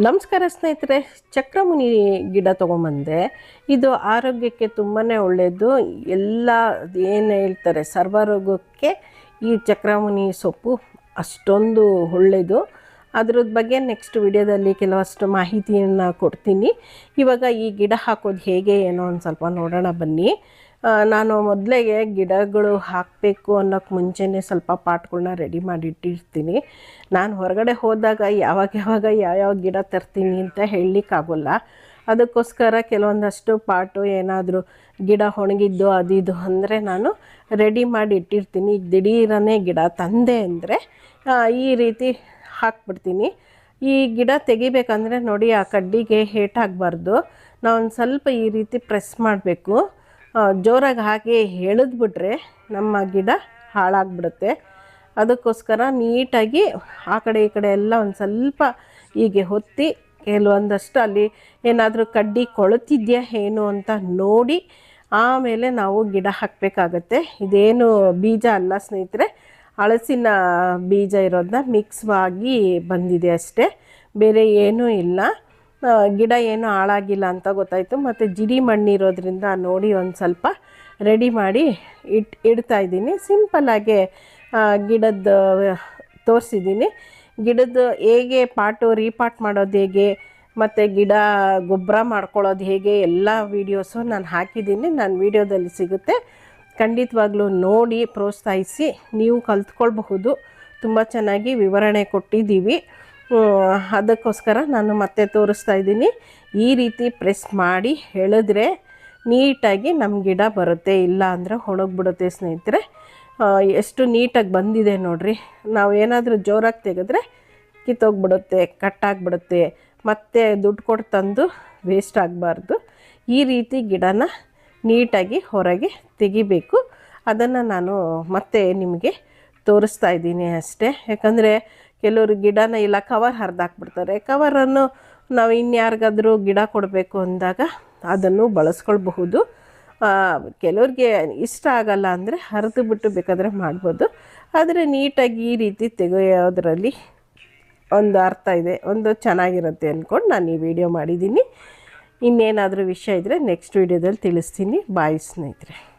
ನಮಸ್ಕಾರ ಸ್ನೇಹಿತರೆ, ಚಕ್ರಮುನಿ ಗಿಡ ತೊಗೊಂಬಂದೆ. ಇದು ಆರೋಗ್ಯಕ್ಕೆ ತುಂಬಾ ಒಳ್ಳೆಯದು ಎಲ್ಲ ಏನು ಹೇಳ್ತಾರೆ ಸರ್ವರೋಗಕ್ಕೆ ಈ ಚಕ್ರಮುನಿ ಸೊಪ್ಪು ಅಷ್ಟೊಂದು ಒಳ್ಳೆಯದು ಅದ್ರದ್ದು ಬಗ್ಗೆ ನೆಕ್ಸ್ಟ್ ವಿಡಿಯೋದಲ್ಲಿ ಕೆಲವಷ್ಟು ಮಾಹಿತಿಯನ್ನು ಕೊಡ್ತೀನಿ. ಇವಾಗ ಈ ಗಿಡ ಹಾಕೋದು ಹೇಗೆ, ಏನೋ ಒಂದು ಸ್ವಲ್ಪ ನೋಡೋಣ ಬನ್ನಿ. ನಾನು ಮೊದಲಿಗೆ ಗಿಡಗಳು ಹಾಕಬೇಕು ಅನ್ನೋಕ್ಕೆ ಮುಂಚೆನೇ ಸ್ವಲ್ಪ ಪಾಟ್ಗಳನ್ನ ರೆಡಿ ಮಾಡಿ ಇಟ್ಟಿರ್ತೀನಿ ನಾನು ಹೊರಗಡೆ ಹೋದಾಗ ಯಾವಾಗ ಯಾವಾಗ ಯಾವ್ಯಾವ ಗಿಡ ತರ್ತೀನಿ ಅಂತ ಹೇಳಲಿಕ್ಕಾಗೋಲ್ಲ. ಅದಕ್ಕೋಸ್ಕರ ಕೆಲವೊಂದಷ್ಟು ಪಾಟು ಏನಾದರೂ ಗಿಡ ಒಣಗಿದ್ದು ಅದಿದು ಅಂದರೆ ನಾನು ರೆಡಿ ಮಾಡಿ ಇಟ್ಟಿರ್ತೀನಿ ದಿಢೀರನೇ ಗಿಡ ತಂದೆ ಅಂದರೆ ಈ ರೀತಿ ಹಾಕ್ಬಿಡ್ತೀನಿ. ಈ ಗಿಡ ತೆಗಿಬೇಕಂದ್ರೆ ನೋಡಿ, ಆ ಕಡ್ಡಿಗೆ ಹೇಟಾಗಬಾರ್ದು ನಾವು ಒಂದು ಸ್ವಲ್ಪ ಈ ರೀತಿ ಪ್ರೆಸ್ ಮಾಡಬೇಕು. ಜೋರಾಗಿ ಹಾಕಿ ಎಳೆದ್ಬಿಟ್ರೆ ನಮ್ಮ ಗಿಡ ಹಾಳಾಗ್ಬಿಡುತ್ತೆ. ಅದಕ್ಕೋಸ್ಕರ ನೀಟಾಗಿ ಆ ಕಡೆ ಈ ಕಡೆ ಎಲ್ಲ ಒಂದು ಸ್ವಲ್ಪ ಹೀಗೆ ಹೊತ್ತಿ ಕೆಲವೊಂದಷ್ಟು ಅಲ್ಲಿ ಏನಾದರೂ ಕಡ್ಡಿ ಕೊಳತಿದ್ಯಾ ಏನು ಅಂತ ನೋಡಿ, ಆಮೇಲೆ ನಾವು ಗಿಡ ಹಾಕಬೇಕಾಗತ್ತೆ. ಇದೇನು ಬೀಜ ಅಲ್ಲ ಸ್ನೇಹಿತರೆ ಹಳಸಿನ ಬೀಜ ಇರೋದನ್ನ ಮಿಕ್ಸ್ ಆಗಿ ಬಂದಿದೆ ಅಷ್ಟೇ. ಬೇರೆ ಏನೂ ಇಲ್ಲ. ಗಿಡ ಏನೂ ಹಾಳಾಗಿಲ್ಲ ಅಂತ ಗೊತ್ತಾಯಿತು. ಮತ್ತು ಜಿಡಿ ಮಣ್ಣಿರೋದ್ರಿಂದ ನೋಡಿ ಒಂದು ಸ್ವಲ್ಪ ರೆಡಿ ಮಾಡಿ ಇಟ್, ಇಡ್ತಾ ಇದ್ದೀನಿ. ಸಿಂಪಲ್ಲಾಗೆ ಗಿಡದ, ತೋರಿಸಿದ್ದೀನಿ. ಗಿಡದ ಹೇಗೆ ಪಾಟು ರೀಪಾಟ್ ಮಾಡೋದು ಹೇಗೆ, ಮತ್ತು ಗಿಡ ಗೊಬ್ಬರ ಮಾಡ್ಕೊಳ್ಳೋದು ಹೇಗೆ, ಎಲ್ಲ ವೀಡಿಯೋಸು ನಾನು ಹಾಕಿದ್ದೀನಿ. ನಾನು ವೀಡಿಯೋದಲ್ಲಿ ಸಿಗುತ್ತೆ. ಖಂಡಿತವಾಗ್ಲೂ ನೋಡಿ, ಪ್ರೋತ್ಸಾಹಿಸಿ, ನೀವು ಕಲ್ತ್ಕೊಳ್ಬಹುದು. ತುಂಬ ಚೆನ್ನಾಗಿ ವಿವರಣೆ ಕೊಟ್ಟಿದ್ದೀವಿ. ಅದಕ್ಕೋಸ್ಕರ ನಾನು ಮತ್ತೆ ತೋರಿಸ್ತಾ ಇದ್ದೀನಿ. ಈ ರೀತಿ ಪ್ರೆಸ್ ಮಾಡಿ ಎಳೆದ್ರೆ ನೀಟಾಗಿ ನಮ್ಮ ಗಿಡ ಬರುತ್ತೆ, ಇಲ್ಲ ಅಂದರೆ ಒಣಗ್ಬಿಡುತ್ತೆ ಸ್ನೇಹಿತರೆ. ಎಷ್ಟು ನೀಟಾಗಿ ಬಂದಿದೆ ನೋಡಿರಿ. ನಾವು ಏನಾದರೂ ಜೋರಾಗಿ ತೆಗೆದ್ರೆ ಕಿತ್ತೋಗ್ಬಿಡುತ್ತೆ, ಕಟ್ಟಾಗ್ಬಿಡುತ್ತೆ. ಮತ್ತೆ ದುಡ್ಡು ಕೊಟ್ಟು ತಂದು ವೇಸ್ಟ್ ಆಗಬಾರ್ದು. ಈ ರೀತಿ ಗಿಡನ ನೀಟಾಗಿ ಹೊರಗೆ ತೆಗಿಬೇಕು. ಅದನ್ನು ನಾನು ಮತ್ತೆ ನಿಮಗೆ ತೋರಿಸ್ತಾ ಇದ್ದೀನಿ ಅಷ್ಟೇ. ಯಾಕಂದರೆ ಕೆಲವರು ಗಿಡನ ಇಲ್ಲ ಕವರ್ ಹರಿದಾಕ್ಬಿಡ್ತಾರೆ. ಕವರನ್ನು ನಾವು ಇನ್ಯಾರಿಗಾದರೂ ಗಿಡ ಕೊಡಬೇಕು ಅಂದಾಗ ಅದನ್ನು ಬಳಸ್ಕೊಳ್ಬಹುದು. ಕೆಲವ್ರಿಗೆ ಇಷ್ಟ ಆಗಲ್ಲ ಅಂದರೆ ಹರಿದು ಬಿಟ್ಟು ಬೇಕಾದರೆ ಮಾಡ್ಬೋದು. ಆದರೆ ನೀಟಾಗಿ ಈ ರೀತಿ ತೆಗೆಯೋದ್ರಲ್ಲಿ ಒಂದು ಅರ್ಥ ಇದೆ, ಒಂದು ಚೆನ್ನಾಗಿರುತ್ತೆ ಅಂದ್ಕೊಂಡು ನಾನು ಈ ವಿಡಿಯೋ ಮಾಡಿದ್ದೀನಿ. ಇನ್ನೇನಾದರೂ ವಿಷಯ ಇದ್ದರೆ ನೆಕ್ಸ್ಟ್ ವಿಡಿಯೋದಲ್ಲಿ ತಿಳಿಸ್ತೀನಿ. ಬಾಯ್ ಸ್ನೇಹಿತರೆ.